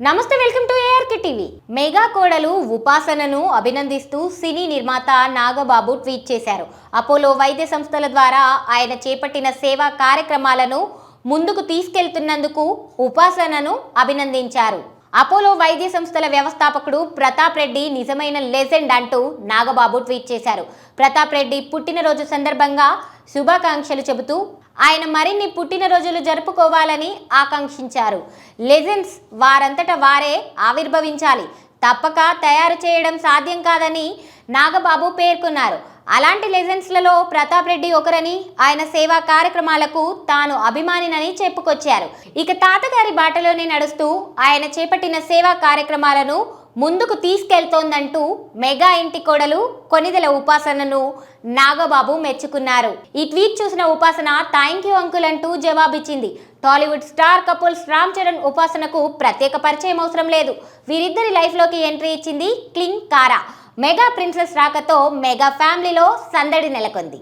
నమస్తే welcome to ARK TV mega కోడలు ఉపాసనను అభినందిస్తూ సినీ నిర్మాత నాగబాబు ట్వీట్ చేశారు. అపోలో వైద్య సంస్థల ద్వారా ఆయన చేపట్టిన సేవా కార్యక్రమాలను ముందుకు తీసుకెళ్తున్నందుకు ఉపాసనను అభినందించారు. అపోలో వైద్య సంస్థల వ్యవస్థాపకుడు ప్రతాప్ రెడ్డి నిజమైన లెజెండ్ అంటూ నాగబాబు ట్వీట్ చేశారు. ప్రతాప్ రెడ్డి పుట్టినరోజు సందర్భంగా శుభాకాంక్షలు చెబుతూ ఆయన మరిన్ని పుట్టినరోజులు జరుపుకోవాలని ఆకాంక్షించారు. లెజెండ్స్ వారంతట వారే ఆవిర్భవించాలి. తప్పక తయారు చేయడం సాధ్యం కాదని నాగబాబు పేర్కొన్నారు. అలాంటి లెజెండ్స్లలో ప్రతాప్ రెడ్డి ఒకరని ఆయన సేవా కార్యక్రమాలకు తాను అభిమానినని చెప్పుకొచ్చారు. ఇక తాతగారి బాటలోనే నడుస్తూ ఆయన చేపట్టిన సేవా కార్యక్రమాలను ముందుకు తీసుకెళ్తోందంటూ మెగా ఇంటి కోడలు కొనిదెల ఉపాసనను నాగబాబు మెచ్చుకున్నారు. ఈ ట్వీట్ చూసిన ఉపాసన థ్యాంక్ యూ అంకుల్ అంటూ జవాబిచ్చింది. Tollywood star couples Ram Charan ఉపాసనకు ప్రత్యేక పరిచయం అవసరం లేదు. వీరిద్దరి లైఫ్లోకి ఎంట్రీ ఇచ్చింది క్లింగ్ కారా మెగా ప్రిన్సెస్ రాకతో మెగా ఫ్యామిలీలో సందడి నెలకొంది.